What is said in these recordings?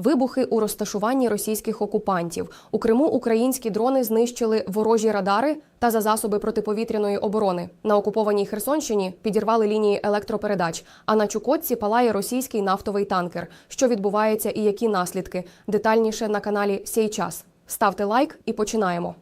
Вибухи у розташуванні російських окупантів. У Криму українські дрони знищили ворожі радари та за засоби протиповітряної оборони. На окупованій Херсонщині підірвали лінії електропередач. А на Чукотці палає російський нафтовий танкер. Що відбувається і які наслідки? Детальніше на каналі Сей час. Ставте лайк і починаємо.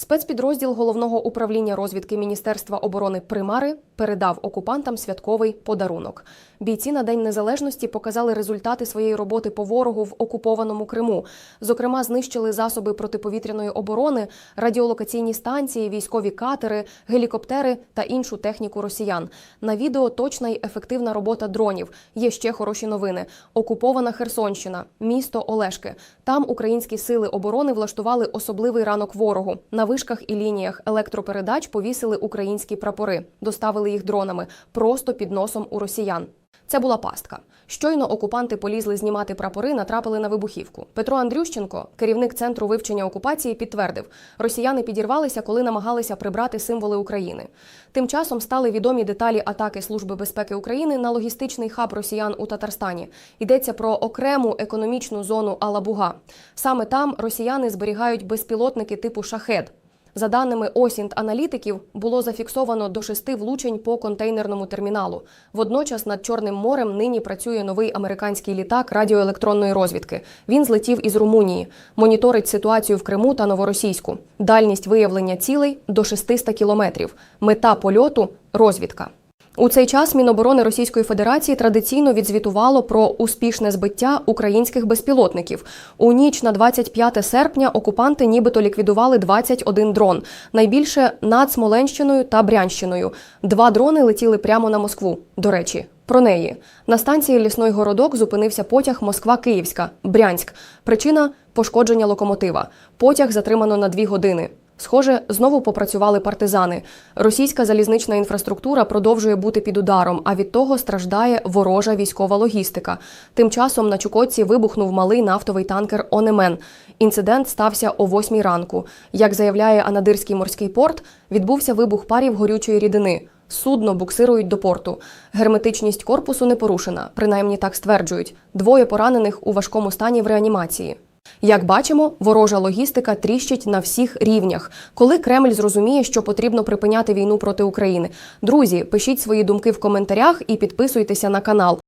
Спецпідрозділ головного управління розвідки Міністерства оборони Примари передав окупантам святковий подарунок. Бійці на День Незалежності показали результати своєї роботи по ворогу в окупованому Криму. Зокрема, знищили засоби протиповітряної оборони, радіолокаційні станції, військові катери, гелікоптери та іншу техніку росіян. На відео точна й ефективна робота дронів. Є ще хороші новини. Окупована Херсонщина, місто Олешки. Там українські сили оборони влаштували особливий ранок ворогу. На вишках і лініях електропередач повісили українські прапори, доставили їх дронами просто під носом у росіян. Це була пастка. Щойно окупанти полізли знімати прапори, натрапили на вибухівку. Петро Андрющенко, керівник центру вивчення окупації, підтвердив: росіяни підірвалися, коли намагалися прибрати символи України. Тим часом стали відомі деталі атаки Служби безпеки України на логістичний хаб росіян у Татарстані. Йдеться про окрему економічну зону Алабуга. Саме там росіяни зберігають безпілотники типу шахед. За даними осінт аналітиків, було зафіксовано до шести влучень по контейнерному терміналу. Водночас над Чорним морем нині працює новий американський літак радіоелектронної розвідки. Він злетів із Румунії, моніторить ситуацію в Криму та Новоросійську. Дальність виявлення цілей до 600 кілометрів. Мета польоту розвідка. У цей час Міноборони Російської Федерації традиційно відзвітувало про успішне збиття українських безпілотників. У ніч на 25 серпня окупанти нібито ліквідували 21 дрон. Найбільше над Смоленщиною та Брянщиною. Два дрони летіли прямо на Москву. До речі, про неї на станції Лісной городок зупинився потяг Москва-Київська, Брянськ. Причина пошкодження локомотива. Потяг затримано на дві години. Схоже, знову попрацювали партизани. Російська залізнична інфраструктура продовжує бути під ударом, а від того страждає ворожа військова логістика. Тим часом на Чукотці вибухнув малий нафтовий танкер Онемен. Інцидент стався о 8 ранку. Як заявляє Анадирський морський порт, відбувся вибух парів горючої рідини. Судно буксирують до порту. Герметичність корпусу не порушена, принаймні так стверджують. Двоє поранених у важкому стані в реанімації. Як бачимо, ворожа логістика тріщить на всіх рівнях. Коли Кремль зрозуміє, що потрібно припиняти війну проти України. Друзі, пишіть свої думки в коментарях і підписуйтеся на канал.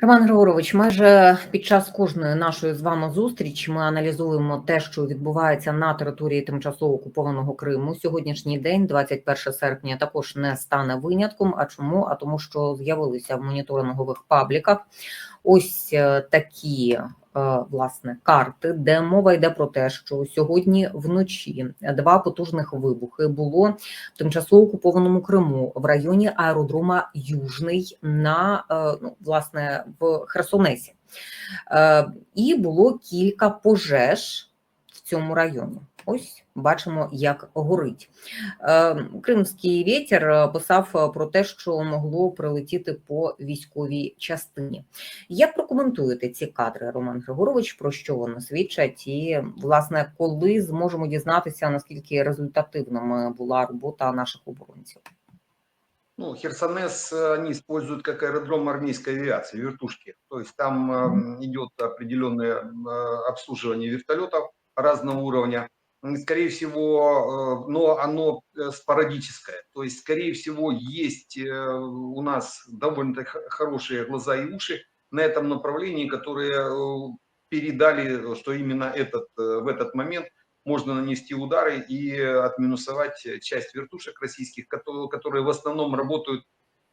Роман Григорович, майже під час кожної нашої з вами зустрічі ми аналізуємо те, що відбувається на території тимчасово окупованого Криму. Сьогоднішній день, 21 серпня, також не стане винятком. А чому? А тому, що з'явилися в моніторингових пабліках ось е, такі власне карти, де мова йде про те, що сьогодні вночі два потужних вибухи було в тимчасово окупованому Криму в районі аеродрома Южний на е, ну, власне в Херсонесі. Е, І було кілька пожеж в цьому районі. Ось бачимо, як горить. Е, Кримський вітер писав про те, що могло прилетіти по військовій частині. Як прокоментуєте ці кадри, Роман Григорович, про що вони свідчать? І, власне, коли зможемо дізнатися, наскільки результативними була робота наших оборонців? Ну, Херсонес э, они используют как аэродром армейской авиации, вертушки. То есть там э, идет определенное э, обслуживание вертолетов разного уровня. Скорее всего, э, но оно э, спорадическое. То есть, скорее всего, есть э, у нас довольно хорошие глаза и уши на этом направлении, которые передали, что именно этот, в этот момент можно нанести удары и отминусовать часть вертушек российских, которые, в основном работают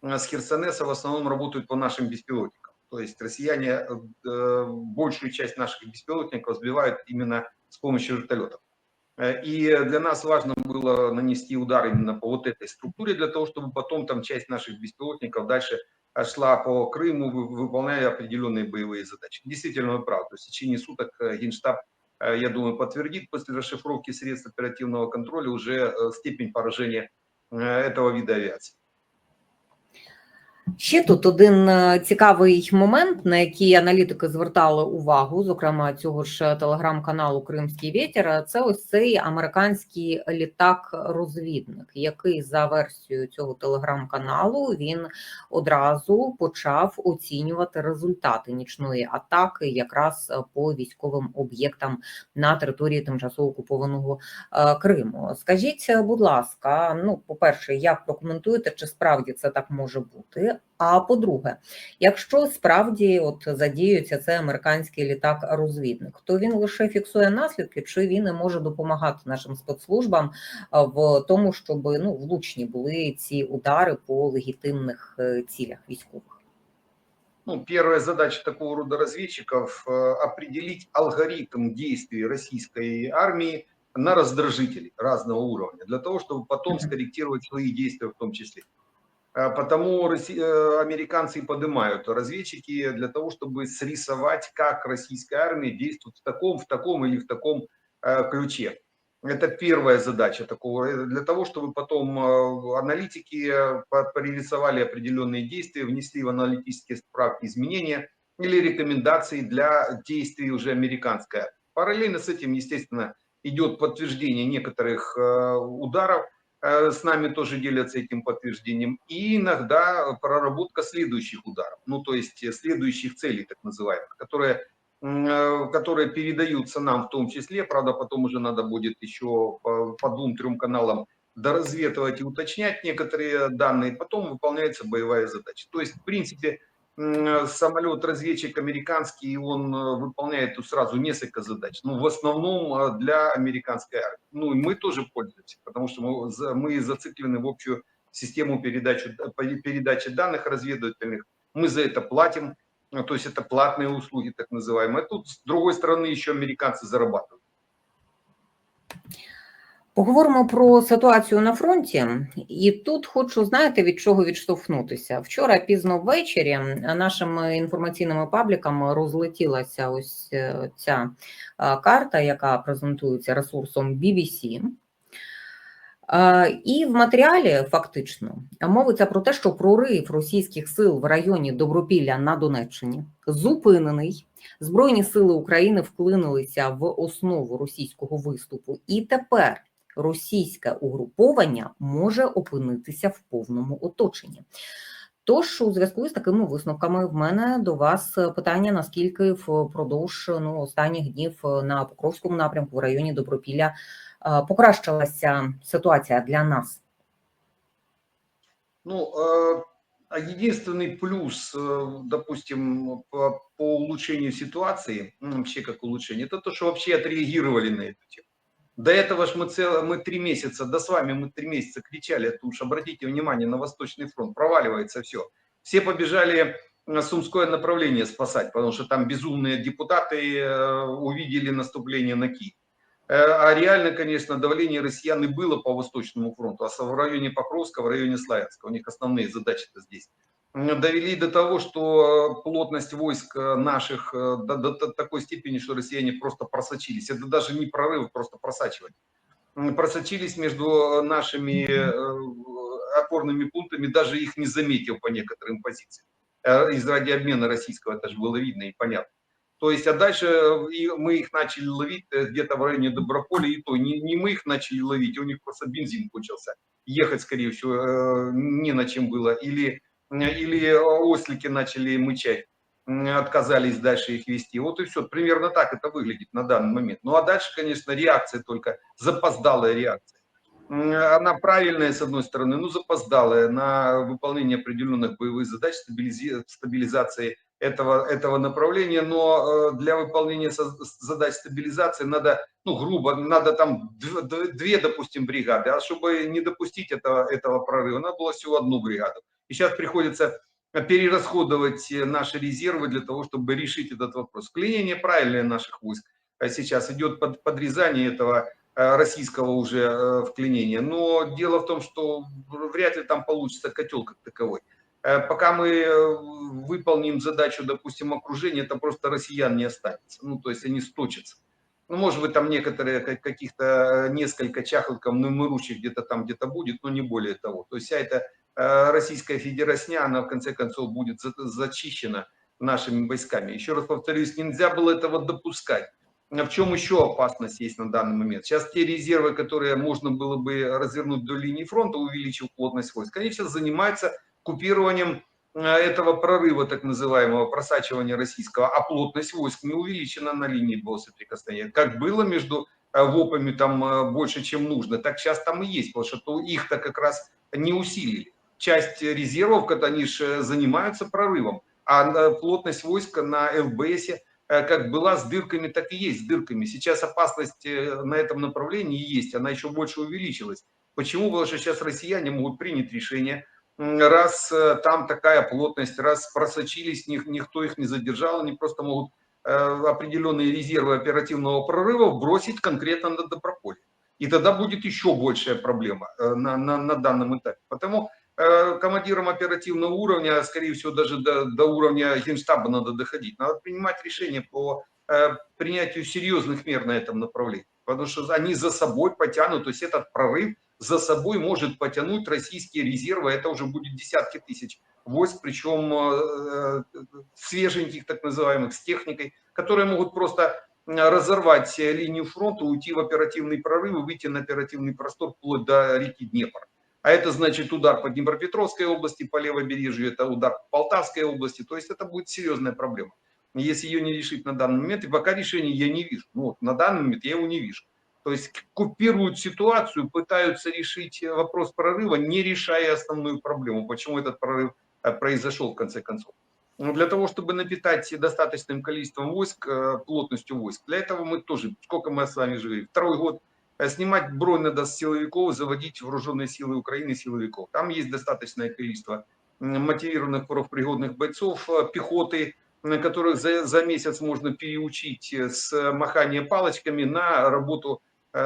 с Херсонеса, в основном работают по нашим беспилотникам. То есть россияне большую часть наших беспилотников сбивают именно с помощью вертолетов. Э, И для нас важно было нанести удар именно по вот этой структуре, для того, чтобы потом там часть наших беспилотников дальше шла по Крыму, вы- выполняя определенные боевые задачи. Действительно, вы правы. То есть в течение суток э, Генштаб, э, я думаю, подтвердит после расшифровки средств оперативного контроля уже степень поражения этого вида авиации. Ще тут один е, цікавий момент, на який аналітики звертали увагу, зокрема цього ж телеграм-каналу Кримський вітер. Це ось цей американський літак-розвідник, який за версією цього телеграм-каналу він одразу почав оцінювати результати нічної атаки, якраз по військовим об'єктам на території тимчасово окупованого е, Криму. Скажіть, будь ласка, ну по перше, як прокоментуєте, чи справді це так може бути? А по-друге, якщо справді от задіюється цей американський літак-розвідник, то він лише фіксує наслідки, чи він і може допомагати нашим спецслужбам в тому, щоб ну влучні були ці удари по легітимних е, цілях військових? Ну, первая задача такого рода разведчиков э, определить алгоритм действий российской армии на раздражители разного уровня, для того, чтобы потом Мгм. скорректировать свои действия в том числе. А Потому э, американцы поднимают разведчики для того, чтобы срисовать, как российская армия действует в таком, в таком или в таком э, ключе. Это первая задача такого, э, для того, чтобы потом э, аналитики э, прорисовали определенные действия, внесли в аналитические справки изменения или рекомендации для действий уже американской. армии. Параллельно с этим, естественно, идет подтверждение некоторых э, ударов, Э, с нами тоже делятся этим подтверждением, и иногда проработка следующих ударов, ну то есть э, следующих целей так называемых, которые, э, которые передаются нам в том числе, правда потом уже надо будет еще по, двум-трем каналам доразведывать и уточнять некоторые данные, потом выполняется боевая задача. То есть в принципе самолет-разведчик американский, он э, выполняет сразу несколько задач, ну, в основном э, для американской армии. Ну, и мы тоже пользуемся, потому что мы, мы зациклены в общую систему передачи, передачи данных разведывательных, мы за это платим, ну, то есть это платные услуги, так называемые. Тут, с другой стороны, еще американцы зарабатывают. Поговоримо про ситуацію на фронті, і тут хочу знаєте від чого відштовхнутися. Вчора пізно ввечері нашими інформаційними пабліками розлетілася ось е, ця е, карта, яка презентується ресурсом BBC. Е, І в матеріалі фактично мовиться про те, що прорив російських сил в районі Добропілля на Донеччині зупинений. Збройні сили України вклинилися в основу російського виступу, і тепер російське угруповання може опинитися в повному оточенні. Тож, у зв'язку з такими висновками, в мене до вас питання: наскільки впродовж ну, останніх днів на Покровському напрямку в районі Добропілля е, покращилася ситуація для нас? Ну, э, а единственный плюс, э, допустим, по, по улучшению ситуации, ну, вообще как улучшение, это то, что вообще отреагировали на эту тему. До этого ж мы, цел, мы три месяца, да с вами мы три месяца кричали, это уж обратите внимание на Восточный фронт, проваливается все. Все побежали на Сумское направление спасать, потому что там безумные депутаты э, увидели наступление на Киев. Э, А реально, конечно, давление россиян и было по Восточному фронту, а в районе Покровска, в районе Славянска. У них основные задачи-то здесь. Довели до того, что э, плотность войск э, наших э, до, до та- такой степени, что россияне просто просочились. Это даже не прорыв, просто просачивание. Просочились между нашими опорными пунктами, даже их не заметил по некоторым позициям. Из радиообмена российского это же было видно и понятно. То есть, а дальше мы их начали ловить где-то в районе Доброполя, и то не, не мы их начали ловить, у них просто бензин кончился. Ехать, скорее всего, не на чем было. Или, или ослики начали мычать, отказались дальше их вести. Вот и все. Примерно так это выглядит на данный момент. Ну а дальше, конечно, реакция только, запоздалая реакция. Она правильная, с одной стороны, но запоздалая на выполнение определенных боевых задач, стабилизации этого, этого направления, но э, для выполнения задач стабилизации надо, ну, грубо, надо там две, допустим, бригады, а чтобы не допустить этого, этого прорыва, надо было всего одну бригаду. И сейчас приходится перерасходовать э, наши резервы для того, чтобы решить этот вопрос. Вклинение правильное наших войск а сейчас идет под, подрезание этого э, российского уже э, вклинения. Но дело в том, что вряд ли там получится котел как таковой. Э, Пока мы э, выполним задачу, допустим, окружения, это просто россиян не останется. Ну, то есть они сточатся. Ну, может быть, там некоторые как- каких-то э, несколько чахлков намыручих где-то там где-то будет, но не более того. То есть вся эта э, российская федерасня, она в конце концов будет за- зачищена нашими войсками. Еще раз повторюсь, нельзя было этого допускать. А В чем еще опасность есть на данный момент? Сейчас те резервы, которые можно было бы развернуть до линии фронта, увеличив плотность войск, они сейчас занимаются купированием э, этого прорыва, так называемого просачивания российского, а плотность войск не увеличена на линии боесоприкосновения. Как было между э, ВОПами там э, больше, чем нужно, так сейчас там и есть, потому что то их-то как раз не усилили. Часть резервов, когда они же занимаются прорывом, а на- плотность войска на ЛБС э, как была с дырками, так и есть с дырками. Сейчас опасность э, на этом направлении есть, она еще больше увеличилась. Почему? Потому что сейчас россияне могут принять решение, раз э, там такая плотность, раз просочились, них- никто их не задержал, они просто могут э, определенные резервы оперативного прорыва бросить конкретно на Доброполье. И тогда будет еще большая проблема э, на, на, на данном этапе. Потому э, командирам оперативного уровня, скорее всего, даже до, до уровня генштаба надо доходить. Надо принимать решения по э, принятию серьезных мер на этом направлении. Потому что они за собой потянут, то есть этот прорыв за собой может потянуть российские резервы, это уже будет десятки тысяч войск, причем э, э, свеженьких, так называемых, с техникой, которые могут просто э, разорвать э, линию фронта, уйти в оперативный прорыв и выйти на оперативный простор вплоть до реки Днепр. А это значит удар по Днепропетровской области, по левобережью, это удар по Полтавской области. То есть это будет серьезная проблема. Если ее не решить на данный момент, и пока решения я не вижу. Ну, вот на данный момент я его не вижу. То есть купируют ситуацию, пытаются решить вопрос прорыва, не решая основную проблему, почему этот прорыв э, произошел в конце концов. Но для того, чтобы напитать достаточным количеством войск, э, плотностью войск, для этого мы тоже, сколько мы с вами жили, второй год снимать бронь надо с силовиков, заводить вооруженные силы Украины силовиков. Там есть достаточное количество мотивированных профпригодных бойцов, э, пехоты, на которых за, за месяц можно переучить э, с махания палочками на работу э,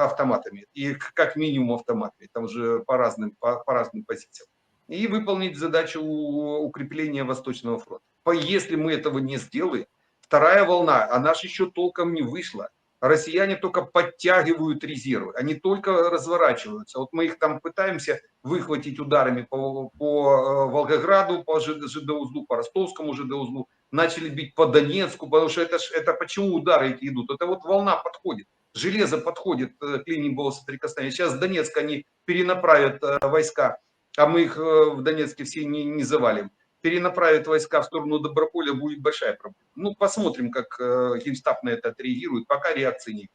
автоматами. И как минимум автоматами. Там же по разным, по, по разным позициям. И выполнить задачу укрепления Восточного фронта. Если мы этого не сделаем, вторая волна, она же еще толком не вышла. Россияне только подтягивают резервы, они только разворачиваются. Вот мы их там пытаемся выхватить ударами по, по э, Волгограду, по ЖД ЖД-узлу, по Ростовскому ЖД-узлу, начали бить по Донецку, потому что это, это почему удары эти идут? Это вот волна подходит, железо подходит э, к линии боесоприкосновения. Сейчас с Донецка они перенаправят э, войска, а мы их в Донецке все не, не завалим. Перенаправят войска в сторону Доброполя, будет большая проблема. Ну, посмотрим, как э, Генштаб на это отреагирует, пока реакции нет.